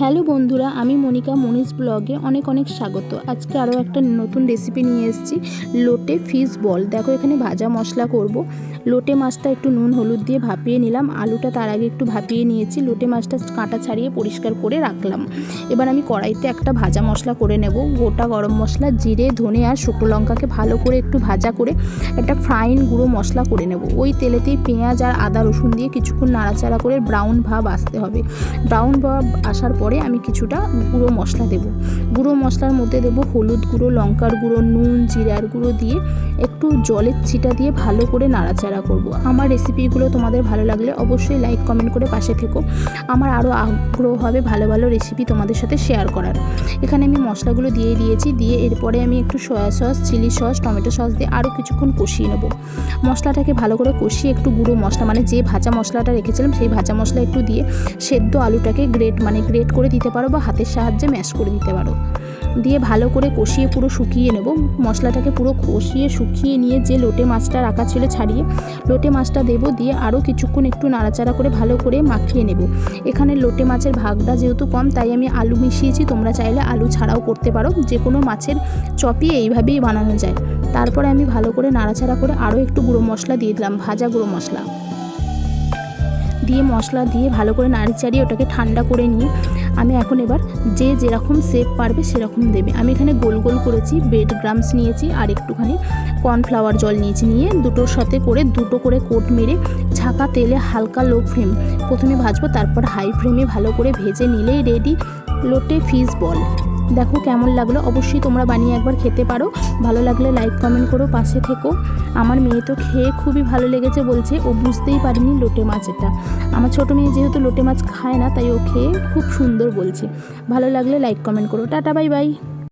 Hello বন্ধুরা, আমি মনিকা মনিস ব্লগে অনেক অনেক স্বাগত। আজকে আরও একটা নতুন রেসিপি নিয়ে এসেছি, লোটে ফিশ বল দেখো, এখানে ভাজা মশলা করব। লোটে মাছটা একটু নুন, হলুদ দিয়ে ভাপিয়ে নিলাম। আলুটা তার আগে একটু ভাপিয়ে নিয়েছি। লোটে মাছটা কাঁটা ছাড়িয়ে পরিষ্কার করে রাখলাম। এবার আমি কড়াইতে একটা ভাজা মশলা করে নেব। গোটা গরম মশলা, জিরে, ধনে আর শুকনো লঙ্কাকে ভালো করে একটু ভাজা করে একটা ফ্রাইন গুঁড়ো মশলা করে নেব। ওই তেলেতেই পেঁয়াজ আর আদা রসুন দিয়ে কিছুক্ষণ নাড়াচাড়া করে ব্রাউন ভাব আসতে হবে। ব্রাউন ভাব আসার পরে আমি কিছুটা গুঁড়ো মশলা দেব। গুঁড়ো মশলার মধ্যে দেব হলুদ গুঁড়ো, লঙ্কার গুঁড়ো, নুন, জিরার গুঁড়ো দিয়ে একটু জলের ছিটা দিয়ে ভালো করে নাড়াচাড়া করব। আমার রেসিপিগুলো তোমাদের ভালো লাগলে অবশ্যই লাইক কমেন্ট করে পাশে থেকো। আমার আরও আগ্রহ হবে ভালো ভালো রেসিপি তোমাদের সাথে শেয়ার করার। এখানে আমি মশলাগুলো দিয়ে দিয়েছি, দিয়ে এরপরে আমি একটু soya sauce chilli sauce tomato sauce দিয়ে আরও কিছুক্ষণ কষিয়ে নেব। মশলাটাকে ভালো করে কষিয়ে একটু গুঁড়ো মশলা মানে যে ভাজা মশলাটা রেখেছিলাম সেই ভাজা মশলা একটু দিয়ে সেদ্ধ আলুটাকে গ্রেট মানে গ্রেট করে দিতে পারো বা হাতের সাহায্যে ম্যাশ করে দিতে পারো। দিয়ে ভালো করে কষিয়ে পুরো শুকিয়ে নেব। মশলাটাকে পুরো কষিয়ে শুকিয়ে নিয়ে যে লোটে মাছটা রাখা ছিল ছাড়িয়ে লোটে মাছটা দেবো দিয়ে আরও কিছুক্ষণ একটু নাড়াচাড়া করে ভালো করে মাখিয়ে নেব। এখানে লোটে মাছের ভাগটা যেহেতু কম, তাই আমি আলু মিশিয়েছি। তোমরা চাইলে আলু ছাড়াও করতে পারো। যে কোনো মাছের চপই এইভাবেই বানানো যায়। তারপরে আমি ভালো করে নাড়াচাড়া করে আরও একটু গুঁড়ো মশলা দিয়ে দিলাম, ভাজা গুঁড়ো মশলা। দিয়ে মশলা দিয়ে ভালো করে নাড়ি চাড়িয়ে ওটাকে ঠান্ডা করে নিয়ে আমি এখন এবার যে যেরকম শেপ পারবে সেরকম দেবে। আমি এখানে গোল গোল করেছি বেড গ্রামস নিয়েছি আর একটুখানি কর্নফ্লাওয়ার জল নিয়েছি নিয়ে দুটোর সাথে করে দুটো করে কোট মেরে ছাকা তেলে হালকা লো ফ্লেম প্রথমে ভাজবো, তারপর হাই ফ্লেমে ভালো করে ভেজে নিলেই রেডি লোটে ফিশ বল দেখো কেমন লাগল। অবশ্যই তোমরা বানিয়ে একবার খেতে পারো। ভালো লাগলে লাইক কমেন্ট করো, পাশে থেকো। আমার মেয়ে তো খেয়ে খুবই ভালো লেগেছে বলছে। ও বুঝতেই পারিনি লোটে মাছ এটা। আমার ছোটো মেয়ে যেহেতু লোটে মাছ খায় না, তাই ও খেয়ে খুব সুন্দর বলছে। ভালো লাগলে লাইক কমেন্ট করো। Tata bye bye